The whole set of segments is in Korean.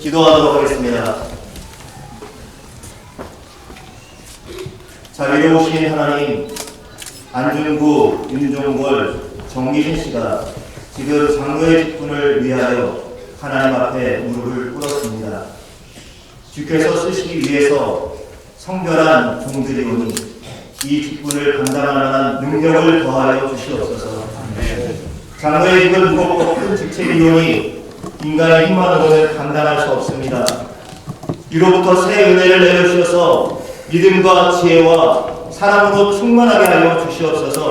기도하도록 하겠습니다. 자비로우신 하나님, 안중구, 윤종골, 정기진 씨가 지금 장로의 직분을 위하여 하나님 앞에 무릎을 꿇었습니다. 주께서 쓰시기 위해서 성결한 종들이 오니 이 직분을 감당할 만한 능력을 더하여 주시옵소서. 장로의 직은 무겁고 큰 직책이오니 인간의 힘만으로는 감당할 수 없습니다. 위로부터 새 은혜를 내려주셔서 믿음과 지혜와 사랑으로 충만하게 하여 주시옵소서.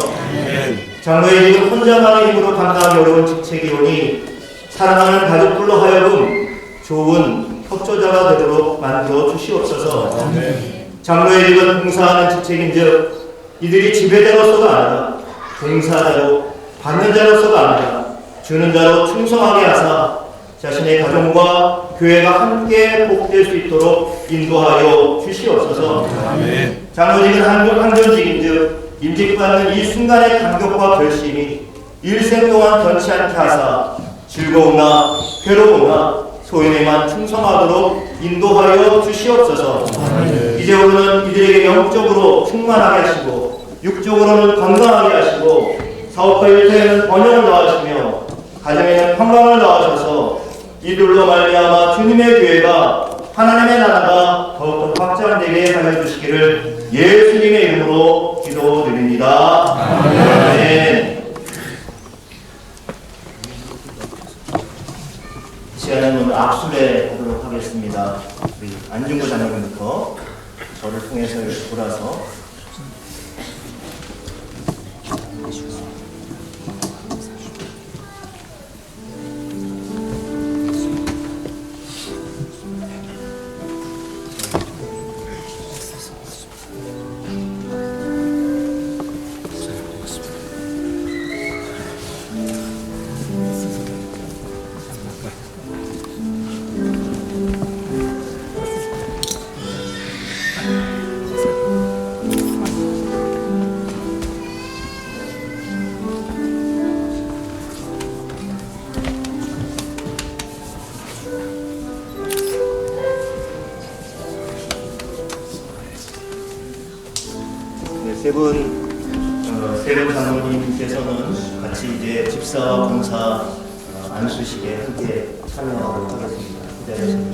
장로의 직은 혼자만의 힘으로 감당하기 어려운 직책이 오니 사랑하는 가족들로 하여금 좋은 협조자가 되도록 만들어 주시옵소서. 장로의 직은 봉사하는 직책인즉 이들이 지배자로서가 아니라 봉사자로 받는 자로서가 아니라 주는 자로 충성하게 하사 자신의 가정과 교회가 함께 복될 수 있도록 인도하여 주시옵소서. 장로직은 한국 한전직인즉 임직받는 이 순간의 감격과 결심이 일생 동안 변치 않게 하사 즐거우나 괴로우나 소인에만 충성하도록 인도하여 주시옵소서. 이제부터는 이들에게 영적으로 충만하게 하시고 육적으로는 건강하게 하시고 사업과 일터에는 번영을 더하시며 가정에는 평강을 더하셔서 이들로 말미암아 주님의 교회가 하나님의 나라가 더욱더 확장되게 하여 주시기를 예수님의 이름으로 기도드립니다. 아멘. 이 시간은 악수를 하도록 하겠습니다. 우리 안중구 장로님부터 저를 통해서 돌아서 네, 세 분, 어, 세분 장로님께서는 같이 이제 집사와 봉사 어, 안수식에 함께 참여하도록 하겠습니다. 기다려 주십시오.